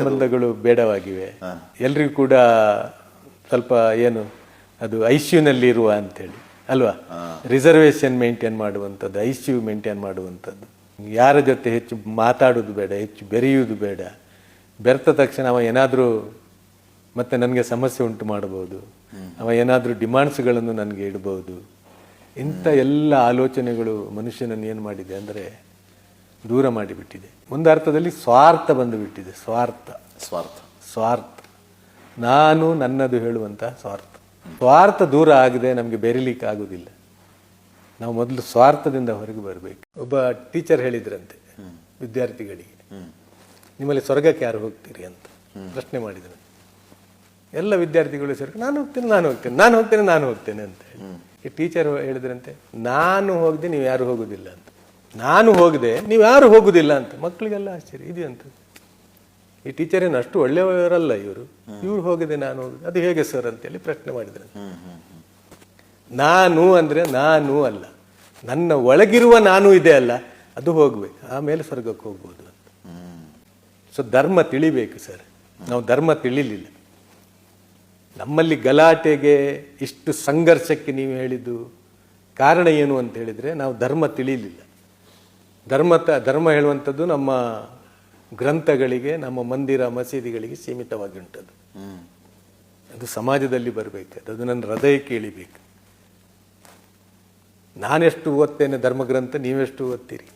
ಸಂಬಂಧಗಳು ಬೇಡವಾಗಿವೆ. ಎಲ್ರಿಗೂ ಕೂಡ ಸ್ವಲ್ಪ ಏನು ಅದು ಐಶ್ಯೂನಲ್ಲಿ ಇರುವ ಅಂತೇಳಿ ಅಲ್ವಾ ರಿಸರ್ವೇಶನ್ ಮೇಂಟೈನ್ ಮಾಡುವಂಥದ್ದು ಐಶ್ಯೂ ಮೇಂಟೈನ್ ಮಾಡುವಂಥದ್ದು. ಯಾರ ಜೊತೆ ಹೆಚ್ಚು ಮಾತಾಡೋದು ಬೇಡ ಹೆಚ್ಚು ಬೆರೆಯುವುದು ಬೇಡ. ಬೆರೆತ ತಕ್ಷಣ ಅವ ಏನಾದರೂ ಮತ್ತೆ ನನಗೆ ಸಮಸ್ಯೆ ಉಂಟು ಮಾಡಬಹುದು ಅವ ಏನಾದರೂ ಡಿಮಾಂಡ್ಸ್ಗಳನ್ನು ನನಗೆ ಇಡಬಹುದು ಇಂಥ ಎಲ್ಲ ಆಲೋಚನೆಗಳು ಮನುಷ್ಯನನ್ನು ಏನು ಮಾಡಿದೆ ಅಂದರೆ ದೂರ ಮಾಡಿಬಿಟ್ಟಿದೆ. ಒಂದು ಅರ್ಥದಲ್ಲಿ ಸ್ವಾರ್ಥ ಬಂದು ಬಿಟ್ಟಿದೆ ಸ್ವಾರ್ಥ. ಸ್ವಾರ್ಥ. ಸ್ವಾರ್ಥ. ನಾನು ನನ್ನದು ಹೇಳುವಂತಹ ಸ್ವಾರ್ಥ. ಸ್ವಾರ್ಥ ದೂರ ಆಗಿದೆ ನಮಗೆ ಬೆರಿಲಿಕ್ಕೆ ಆಗುವುದಿಲ್ಲ ನಾವು ಮೊದಲು ಸ್ವಾರ್ಥದಿಂದ ಹೊರಗೆ ಬರಬೇಕು. ಒಬ್ಬ ಟೀಚರ್ ಹೇಳಿದ್ರಂತೆ ವಿದ್ಯಾರ್ಥಿಗಳಿಗೆ. ನಿಮ್ಮಲ್ಲಿ ಸ್ವರ್ಗಕ್ಕೆ ಯಾರು ಹೋಗ್ತೀರಿ ಅಂತ ಪ್ರಶ್ನೆ ಮಾಡಿದ್ರು. ಎಲ್ಲ ವಿದ್ಯಾರ್ಥಿಗಳು ಸೇರಿ ನಾನು ಹೋಗ್ತೇನೆ ನಾನು ಹೋಗ್ತೇನೆ ನಾನು ಹೋಗ್ತೇನೆ ನಾನು ಹೋಗ್ತೇನೆ ಅಂತ ಹೇಳಿ. ಈ ಟೀಚರ್ ಹೇಳಿದ್ರಂತೆ ನಾನು ಹೋಗದೆ ನೀವು ಯಾರು ಹೋಗುದಿಲ್ಲ ಅಂತ. ನಾನು ಹೋಗದೆ ನೀವು ಯಾರು ಹೋಗುದಿಲ್ಲ ಅಂತ. ಮಕ್ಕಳಿಗೆಲ್ಲ ಆಶ್ಚರ್ಯ ಇದು ಅಂತ ಈ ಟೀಚರ್ ಏನು ಅಷ್ಟು ಒಳ್ಳೆಯವರಲ್ಲ ಇವರು? ಇವ್ರು ಹೋಗಿದೆ ನಾನು ಹೋಗುದು. ಅದು ಹೇಗೆ ಸರ್ ಅಂತೇಳಿ ಪ್ರಶ್ನೆ ಮಾಡಿದ್ರು. ನಾನು ಅಂದ್ರೆ ನಾನು ಅಲ್ಲ. ನನ್ನ ಒಳಗಿರುವ ನಾನು ಇದೆ ಅಲ್ಲ. ಅದು ಹೋಗ್ಬೇಕು. ಆಮೇಲೆ ಸ್ವರ್ಗಕ್ಕೆ ಹೋಗ್ಬೋದು ಅಂತ. ಸೊ ಧರ್ಮ ತಿಳಿಬೇಕು ಸರ್ ನಾವು ಧರ್ಮ ತಿಳಿಲಿಲ್ಲ. ನಮ್ಮಲ್ಲಿ ಗಲಾಟೆಗೆ ಇಷ್ಟು ಸಂಘರ್ಷಕ್ಕೆ ನೀವು ಹೇಳಿದ್ದು ಕಾರಣ ಏನು ಅಂತ ಹೇಳಿದ್ರೆ ನಾವು ಧರ್ಮ ತಿಳಿಲಿಲ್ಲ. ಧರ್ಮ ತ ಧರ್ಮ ಹೇಳುವಂಥದ್ದು ನಮ್ಮ ಗ್ರಂಥಗಳಿಗೆ, ನಮ್ಮ ಮಂದಿರ, ಮಸೀದಿಗಳಿಗೆ ಸೀಮಿತವಾಗಿ ಉಂಟದ್ದು ಅದು ಸಮಾಜದಲ್ಲಿ ಬರಬೇಕು, ಅದು ನನ್ನ ಹೃದಯಕ್ಕೆ ಕೇಳಿಬೇಕು. ನಾನೆಷ್ಟು ಓದ್ತೇನೆ ಧರ್ಮಗ್ರಂಥ, ನೀವೆಷ್ಟು ಓದ್ತೀರಿ?